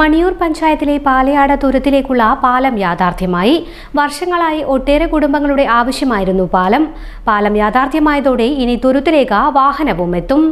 മണിയൂർ പഞ്ചായത്തിലെ പാലയാട് തുരത്തിലേക്കുള്ള പാലം യാഥാർത്ഥ്യമായി. വർഷങ്ങളായി ഒട്ടേറെ കുടുംബങ്ങളുടെ ആവശ്യമായിരുന്നു പാലം. പാലം യാഥാർത്ഥ്യമായതോടെ ഇനി തുരുത്തിലേക്ക് വാഹനവും എത്തും.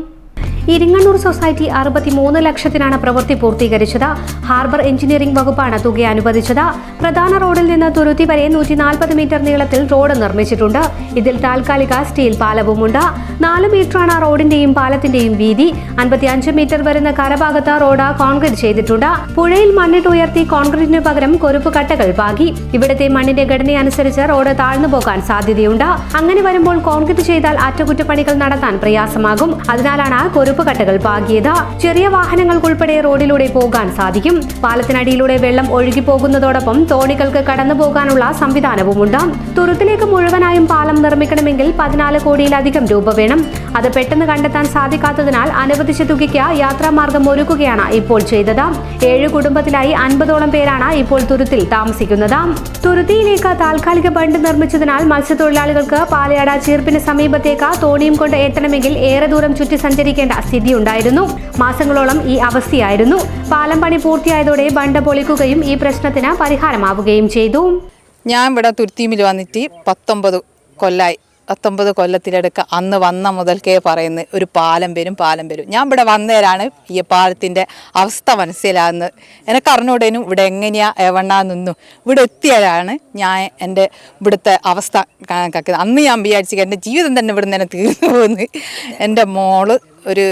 ഇരിങ്ങണ്ണൂർ സൊസൈറ്റി അറുപത്തിമൂന്ന് ലക്ഷത്തിനാണ് പ്രവൃത്തി പൂർത്തീകരിച്ചത്. ഹാർബർ എഞ്ചിനീയറിംഗ് വകുപ്പാണ് തുക അനുവദിച്ചത്. പ്രധാന റോഡിൽ നിന്ന് തുരുത്തി വരെ നൂറ്റി നാൽപ്പത് മീറ്റർ നീളത്തിൽ റോഡ് നിർമ്മിച്ചിട്ടുണ്ട്. ഇതിൽ താൽക്കാലിക സ്റ്റീൽ പാലവുമുണ്ട്. നാല് മീറ്ററാണ് റോഡിന്റെയും പാലത്തിന്റെയും വീതി. അൻപത്തിയഞ്ച് മീറ്റർ വരുന്ന കരഭാഗത്ത് റോഡ് കോൺക്രീറ്റ് ചെയ്തിട്ടുണ്ട്. പുഴയിൽ മണ്ണിട്ട് ഉയർത്തി കോൺക്രീറ്റിന് പകരം കൊരുപ്പ് കട്ടകൾ പാകി. ഇവിടുത്തെ മണ്ണിന്റെ ഘടനയനുസരിച്ച് റോഡ് താഴ്ന്നു പോകാൻ സാധ്യതയുണ്ട്. അങ്ങനെ വരുമ്പോൾ കോൺക്രീറ്റ് ചെയ്താൽ അറ്റകുറ്റപ്പണികൾ നടത്താൻ പ്രയാസമാകും. അതിനാലാണ് കൊരുപ്പ് കട്ടകൾ പാകിയത്. ചെറിയ വാഹനങ്ങൾക്കുൾപ്പെടെ റോഡിലൂടെ പോകാൻ സാധിക്കും. പാലത്തിനടിയിലൂടെ വെള്ളം ഒഴുകി പോകുന്നതോടൊപ്പം തോണികൾക്ക് കടന്നു പോകാനുള്ള സംവിധാനവുമുണ്ട്. തുരുത്തിലേക്ക് മുഴുവനായും പാലം നിർമ്മിക്കണമെങ്കിൽ പതിനാല് കോടിയിലധികം രൂപ വേണം. അത് പെട്ടെന്ന് കണ്ടെത്താൻ സാധിക്കാത്തതിനാൽ അനുവദിച്ച തുകയ്ക്ക് യാത്രാമാർഗം ഒരുക്കുകയാണ് ഇപ്പോൾ ചെയ്തത്. ഏഴ് കുടുംബത്തിലായി അൻപതോളം പേരാണ് ഇപ്പോൾ തുരുത്തിൽ താമസിക്കുന്നത്. തുരുത്തിയിലേക്ക് താൽക്കാലിക ബണ്ട് നിർമ്മിച്ചതിനാൽ മത്സ്യത്തൊഴിലാളികൾക്ക് പാലയാട ചീർപ്പിന് സമീപത്തേക്ക് തോണിയും കൊണ്ട് എത്തണമെങ്കിൽ ഏറെ ദൂരം ചുറ്റി സഞ്ചരിക്കേണ്ട സ്ഥിതിയുണ്ടായിരുന്നു മാസങ്ങളോളം ഈ അവസ്ഥയായിരുന്നു. പാലം പണി പൂർത്തിയായതോടെ ബണ്ട പൊളിക്കുകയും ഈ പ്രശ്നത്തിന് പരിഹാരമാവുകയും ചെയ്തു. ഞാൻ ഇവിടെ തുരുത്തീമിൽ വന്നിട്ട് പത്തൊമ്പത് കൊല്ലായി. പത്തൊമ്പത് കൊല്ലത്തിലെടുക്ക അന്ന് വന്ന മുതൽക്കേ പറയുന്നത് ഒരു പാലം വരും പാലം വരും. ഞാൻ ഇവിടെ വന്നേരാണ് ഈ പാലത്തിന്റെ അവസ്ഥ മനസ്സിലാകുന്നത്. എനിക്ക് അറിഞ്ഞൂടേനും ഇവിടെ എങ്ങനെയാ എവണ്ണാ നിന്നു. ഇവിടെ എത്തിയാലാണ് ഞാൻ എന്റെ ഇവിടുത്തെ അവസ്ഥ കണക്കാക്കുന്നത് അന്ന് ഞാൻ വിചാരിച്ചു എന്റെ ജീവിതം തന്നെ ഇവിടെ നിന്ന് തീർന്നു പോകുന്നു എന്റെ മോൾ ഒരു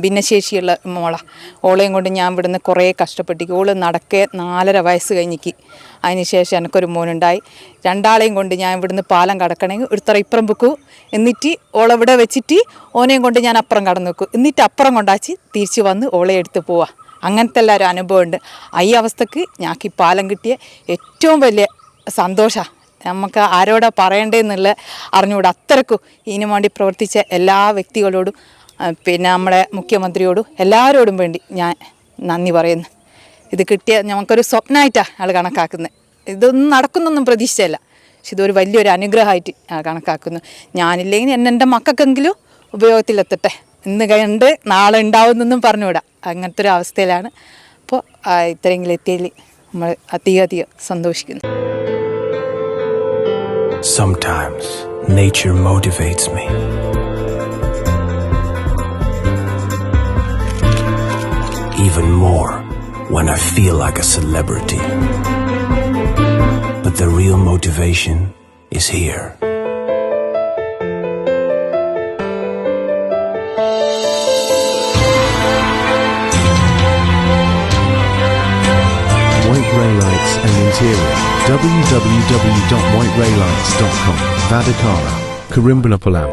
ഭിന്നശേഷിയുള്ള മോളാണ് ഓളെയും കൊണ്ട് ഞാൻ ഇവിടുന്ന് കുറേ കഷ്ടപ്പെട്ടിക്ക്. ഓൾ നടക്കേ നാലര വയസ്സ് കഴിഞ്ഞിക്ക്. അതിന് ശേഷം എനിക്കൊരു മോനുണ്ടായി. രണ്ടാളെയും കൊണ്ട് ഞാൻ ഇവിടുന്ന് പാലം കടക്കണമെങ്കിൽ ഒരുത്തറ ഇപ്പുറം വെക്കൂ. എന്നിട്ട് ഓളെവിടെ വെച്ചിട്ട് ഓനെയും കൊണ്ട് ഞാൻ അപ്പുറം കടന്നു വെക്കും. എന്നിട്ട് അപ്പുറം കൊണ്ടാച്ചി തിരിച്ച് വന്ന് ഓളെ എടുത്ത് പോവാ. അങ്ങനത്തെ എല്ലാവരും അനുഭവമുണ്ട്. ഈ അവസ്ഥക്ക് ഞങ്ങൾക്ക് ഈ പാലം കിട്ടിയ ഏറ്റവും വലിയ സന്തോഷമാണ് നമുക്ക് ആരോടാ പറയണ്ടേന്നുള്ള അറിഞ്ഞുകൂടാ. അത്രക്കും ഇതിനു വേണ്ടി പ്രവർത്തിച്ച എല്ലാ വ്യക്തികളോടും പിന്നെ നമ്മുടെ മുഖ്യമന്ത്രിയോടും എല്ലാവരോടും വേണ്ടി ഞാൻ നന്ദി പറയുന്നു. ഇത് കിട്ടിയ നമുക്കൊരു സ്വപ്നമായിട്ടാണ് ആൾ കണക്കാക്കുന്നത്. ഇതൊന്നും നടക്കുന്നൊന്നും പ്രതീക്ഷിച്ചല്ല പക്ഷെ ഇതൊരു വലിയൊരു അനുഗ്രഹമായിട്ട് ഞാൻ കണക്കാക്കുന്നു. ഞാനില്ലെങ്കിൽ എന്നെ എന്റെ മക്കൾക്കെങ്കിലും ഉപയോഗത്തിലെത്തട്ടെ. ഇന്ന് കണ്ട് നാളെ ഉണ്ടാവുമെന്നൊന്നും പറഞ്ഞുവിടാം അങ്ങനത്തെ ഒരു അവസ്ഥയിലാണ്. അപ്പോൾ ഇത്രയെങ്കിലും എത്തിയതിൽ നമ്മൾ അധികം അധികം സന്തോഷിക്കുന്നു. Sometimes nature motivates me. When I feel like a celebrity. But the real motivation is here. White Ray Lights and Interior. www.whiteraylights.com. Vadakara, Karimbalapallam.